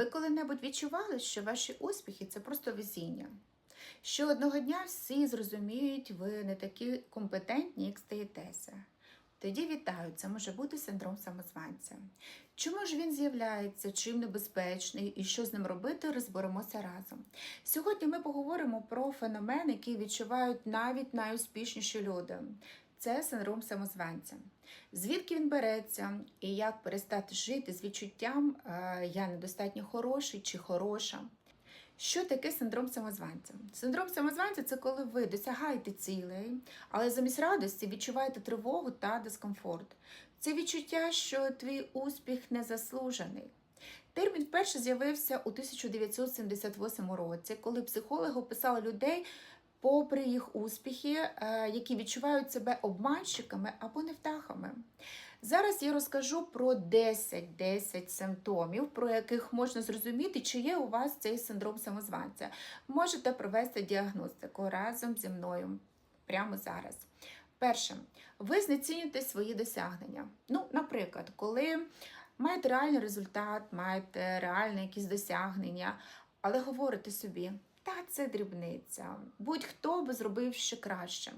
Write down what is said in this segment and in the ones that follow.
Ви коли-небудь відчували, що ваші успіхи це просто везіння? Що одного дня всі зрозуміють, ви не такі компетентні, як стаєтеся. Тоді вітаю, це може бути синдром самозванця. Чому ж він з'являється, чим небезпечний і що з ним робити, розберемося разом. Сьогодні ми поговоримо про феномен, який відчувають навіть найуспішніші люди. Це синдром самозванця. Звідки він береться і як перестати жити з відчуттям е, я недостатньо хороший чи хороша. Що таке синдром самозванця? Синдром самозванця це коли ви досягаєте цілей, але замість радості відчуваєте тривогу та дискомфорт. Це відчуття, що твій успіх не заслужений. Термін вперше з'явився у 1978 році, коли психологи описали людей, попри їх успіхи, е, які відчувають себе обманщиками або невтахами. Зараз я розкажу про 10-10 симптомів, про яких можна зрозуміти, чи є у вас цей синдром самозванця. Можете провести діагностику разом зі мною прямо зараз. Перше, ви знецінюєте свої досягнення. Ну, наприклад, коли маєте реальний результат, маєте реальне якісь досягнення, але говорите собі, та це дрібниця, будь-хто би зробив ще краще.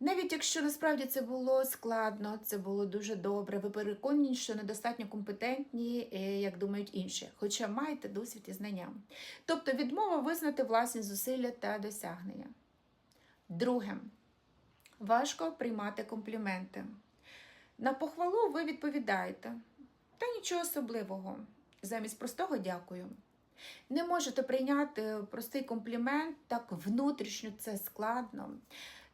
Навіть якщо насправді це було складно, це було дуже добре, ви переконані, що недостатньо компетентні, е, як думають інші, хоча маєте досвід і знання. Тобто відмова визнати власні зусилля та досягнення. Друге, важко приймати компліменти. На похвалу ви відповідаєте, та нічого особливого, замість простого дякую. Не можете прийняти простий комплімент, так внутрішньо це складно.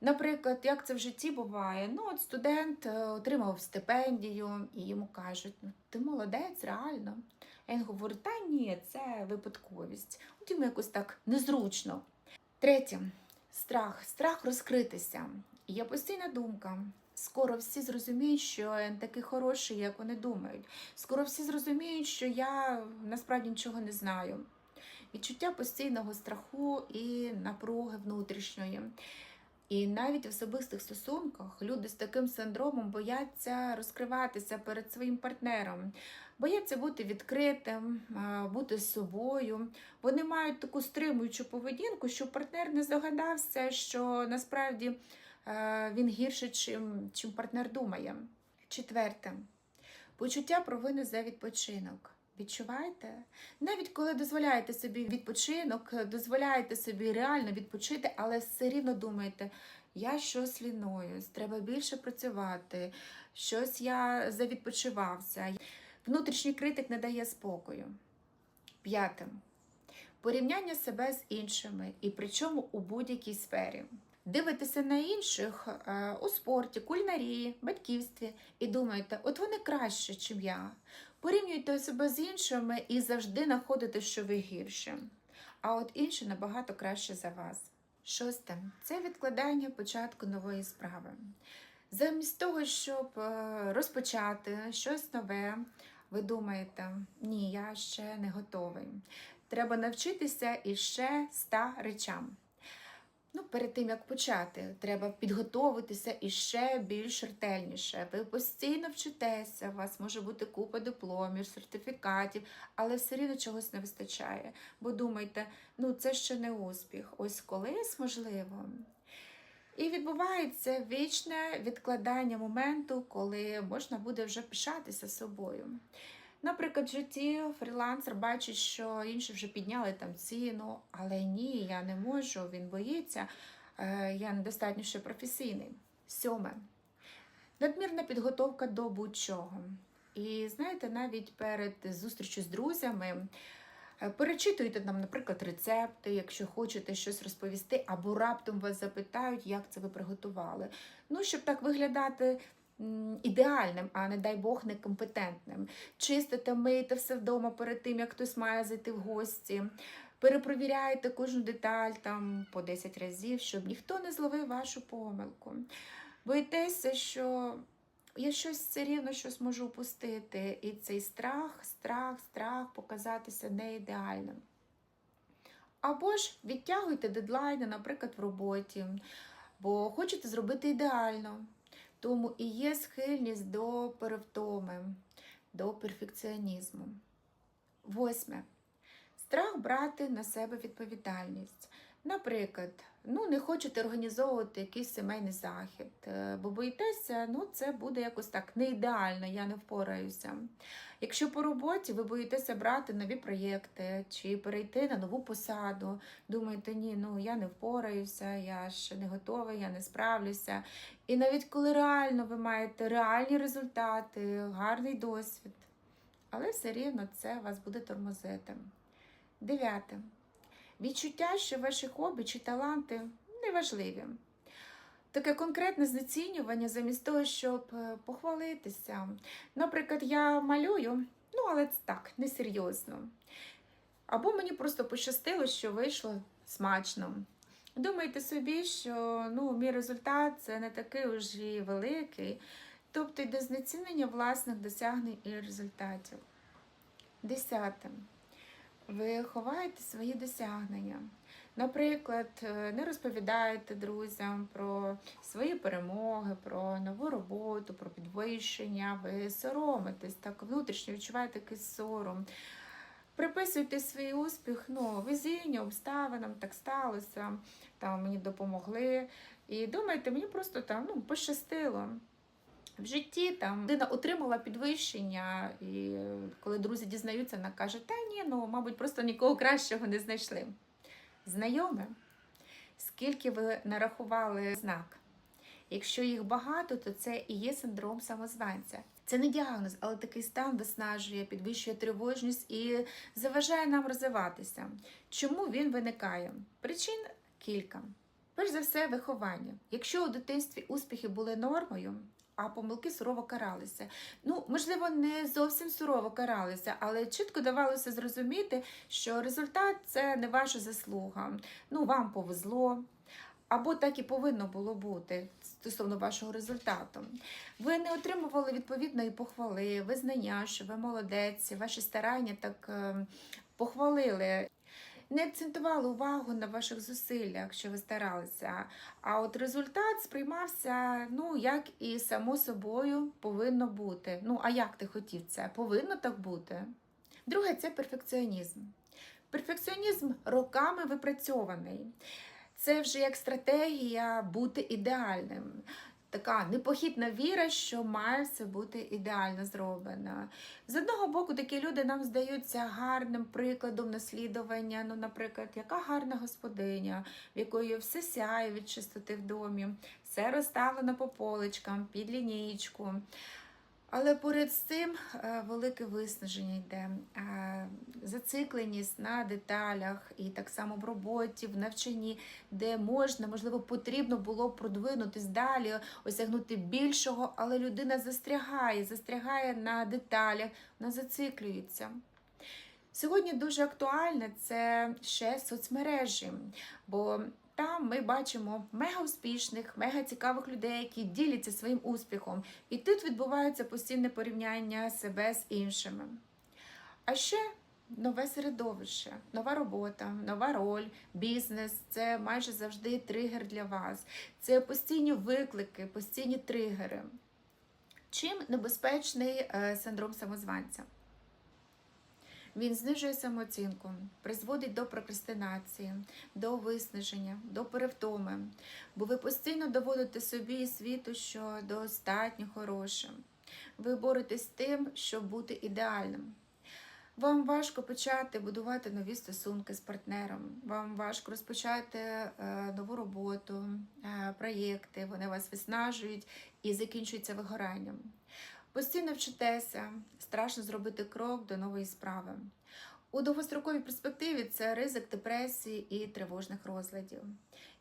Наприклад, як це в житті буває, ну от студент е, отримав стипендію і йому кажуть, ну ти молодець, реально. А він говорить, та ні, це випадковість. От йому якось так незручно. Третє страх, страх розкритися. Є постійна думка. Скоро всі зрозуміють, що я такий хороший, як вони думають. Скоро всі зрозуміють, що я насправді нічого не знаю. Відчуття постійного страху і напруги внутрішньої. І навіть в особистих стосунках люди з таким синдромом бояться розкриватися перед своїм партнером, бояться бути відкритим, бути собою. Вони мають таку стримуючу поведінку, що партнер не здогадався, що насправді він гірше, чим, чим партнер думає. Четверте почуття провини за відпочинок. Відчуваєте? Навіть коли дозволяєте собі відпочинок, дозволяєте собі реально відпочити, але все рівно думаєте, я щось лінуюсь, треба більше працювати, щось я завідпочивався. Внутрішній критик не дає спокою. П'яте. Порівняння себе з іншими, і причому у будь-якій сфері. Дивитеся на інших е, у спорті, кулінарії, батьківстві і думаєте, от вони краще, ніж я. Порівнюйте себе з іншими і завжди знаходите, що ви гірше. А от інші набагато краще за вас. Шосте це відкладання початку нової справи. Замість того, щоб е, розпочати щось нове, ви думаєте, ні, я ще не готовий. Треба навчитися іще ста речам. Ну, перед тим як почати, треба підготовитися і ще більш ретельніше. Ви постійно вчитеся, у вас може бути купа дипломів, сертифікатів, але все рівно чогось не вистачає. Бо думайте, ну це ще не успіх, ось колись можливо. І відбувається вічне відкладання моменту, коли можна буде вже пишатися собою. Наприклад, в житті фрілансер бачить, що інші вже підняли там ціну, але ні, я не можу, він боїться, е, я недостатньо ще професійний. Сьоме. Надмірна підготовка до будь-чого. І знаєте, навіть перед зустрічю з друзями е, перечитуйте нам, наприклад, рецепти, якщо хочете щось розповісти, або раптом вас запитають, як це ви приготували. Ну, щоб так виглядати ідеальним, а не дай Бог некомпетентним. Чистите, мийте все вдома перед тим, як хтось має зайти в гості. Перепровіряйте кожну деталь там по 10 разів, щоб ніхто не зловив вашу помилку. Боїтеся, що я щось все рівно щось можу упустити. І цей страх, страх, страх показатися не ідеальним. Або ж відтягуйте дедлайни, наприклад, в роботі, бо хочете зробити ідеально. Тому і є схильність до перевтоми, до перфекціонізму. Восьме. Страх брати на себе відповідальність. Наприклад, ну не хочете організовувати якийсь сімейний захід, е, бо боїтеся, ну це буде якось так не ідеально, я не впораюся. Якщо по роботі ви боїтеся брати нові проєкти чи перейти на нову посаду, думаєте, ні, ну я не впораюся, я ще не готова, я не справлюся. І навіть коли реально ви маєте реальні результати, гарний досвід, але все рівно це вас буде тормозити. Дев'яте. Відчуття, що ваші хобі чи таланти неважливі. Таке конкретне знецінювання замість того, щоб е, похвалитися. Наприклад, я малюю, ну але це так, несерйозно. Або мені просто пощастило, що вийшло смачно. Думайте собі, що ну, мій результат це не такий уж і великий, тобто йде знецінення власних досягнень і результатів. Десяте. Ви ховаєте свої досягнення. Наприклад, е, не розповідаєте друзям про свої перемоги, про нову роботу, про підвищення, ви соромитесь, так внутрішньо відчуваєте якийсь сором. Приписуйте свій успіх, ну, везінню, обставинам, так сталося, там мені допомогли. І думайте, мені просто там ну, пощастило. В житті там людина отримала підвищення, і коли друзі дізнаються, вона каже: Та ні, ну, мабуть, просто нікого кращого не знайшли. Знайоме, скільки ви нарахували знак. Якщо їх багато, то це і є синдром самозванця. Це не діагноз, але такий стан виснажує, підвищує тривожність і заважає нам розвиватися. Чому він виникає? Причин кілька. Перш за все, виховання. Якщо у дитинстві успіхи були нормою, а помилки сурово каралися. Ну, можливо, не зовсім сурово каралися, але чітко давалося зрозуміти, що результат це не ваша заслуга. Ну, вам повезло. Або так і повинно було бути стосовно вашого результату. Ви не отримували відповідної похвали, визнання, що ви молодець, ваші старання так е, похвалили. Не акцентували увагу на ваших зусиллях, що ви старалися. А от результат сприймався, ну, як і само собою повинно бути. Ну, а як ти хотів це? Повинно так бути. Друге, це перфекціонізм. Перфекціонізм роками випрацьований. Це вже як стратегія бути ідеальним. Така непохитна віра, що має все бути ідеально зроблено. З одного боку, такі люди нам здаються гарним прикладом наслідування. Ну, наприклад, яка гарна господиня, в якої все сяє від чистоти в домі, все розставлено по поличкам, під лінійку. Але поряд з цим е, велике виснаження йде, е, зацикленість на деталях і так само в роботі, в навчанні, де можна, можливо, потрібно було продвинутись далі, осягнути більшого, але людина застрягає, застрягає на деталях, вона зациклюється. Сьогодні дуже актуальне це ще соцмережі, бо там ми бачимо мега успішних, мега цікавих людей, які діляться своїм успіхом. І тут відбувається постійне порівняння себе з іншими. А ще нове середовище, нова робота, нова роль, бізнес це майже завжди тригер для вас. Це постійні виклики, постійні тригери. Чим небезпечний е, синдром самозванця? Він знижує самооцінку, призводить до прокрастинації, до виснаження, до перевтоми, бо ви постійно доводите собі і світу, що достатньо хорошим. Ви боретесь з тим, щоб бути ідеальним. Вам важко почати будувати нові стосунки з партнером. Вам важко розпочати е, нову роботу, е, проєкти. Вони вас виснажують і закінчуються вигоранням. Постійно вчитеся, страшно зробити крок до нової справи. У довгостроковій перспективі це ризик депресії і тривожних розладів.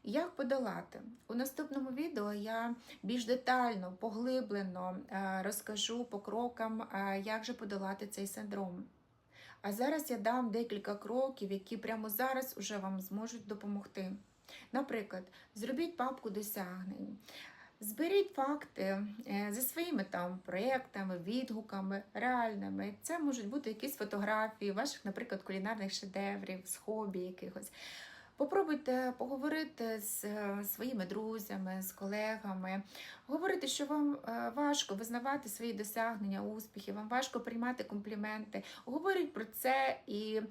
Як подолати? У наступному відео я більш детально, поглиблено е, розкажу по крокам, е, як же подолати цей синдром. А зараз я дам декілька кроків, які прямо зараз уже вам зможуть допомогти. Наприклад, зробіть папку досягнень. Зберіть факти е, зі своїми там проєктами, відгуками, реальними. Це можуть бути якісь фотографії, ваших, наприклад, кулінарних шедеврів, з хобі якихось. Попробуйте поговорити з е, своїми друзями, з колегами, говорити, що вам е, важко визнавати свої досягнення, успіхи, вам важко приймати компліменти. Говоріть про це, і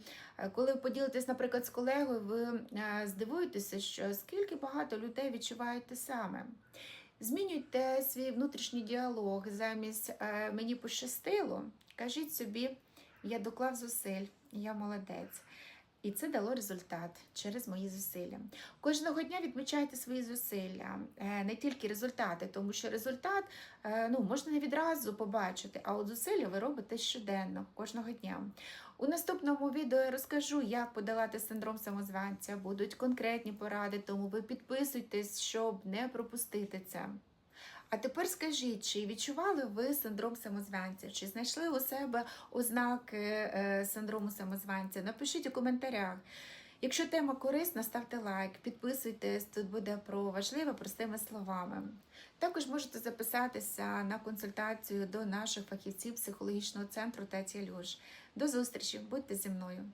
коли ви поділитесь, наприклад, з колегою, ви здивуєтеся, що скільки багато людей відчувають те саме. Змінюйте свій внутрішній діалог замість е, мені пощастило. Кажіть собі, я доклав зусиль, я молодець. І це дало результат через мої зусилля. Кожного дня відмічайте свої зусилля, е, не тільки результати, тому що результат е, ну, можна не відразу побачити, а от зусилля ви робите щоденно, кожного дня. У наступному відео я розкажу, як подолати синдром самозванця. Будуть конкретні поради, тому ви підписуйтесь, щоб не пропустити це. А тепер скажіть, чи відчували ви синдром самозванця? Чи знайшли у себе ознаки е, синдрому самозванця? Напишіть у коментарях. Якщо тема корисна, ставте лайк, підписуйтесь, тут буде про важливе простими словами. Також можете записатися на консультацію до наших фахівців психологічного центру Тетя Люш. До зустрічі, будьте зі мною!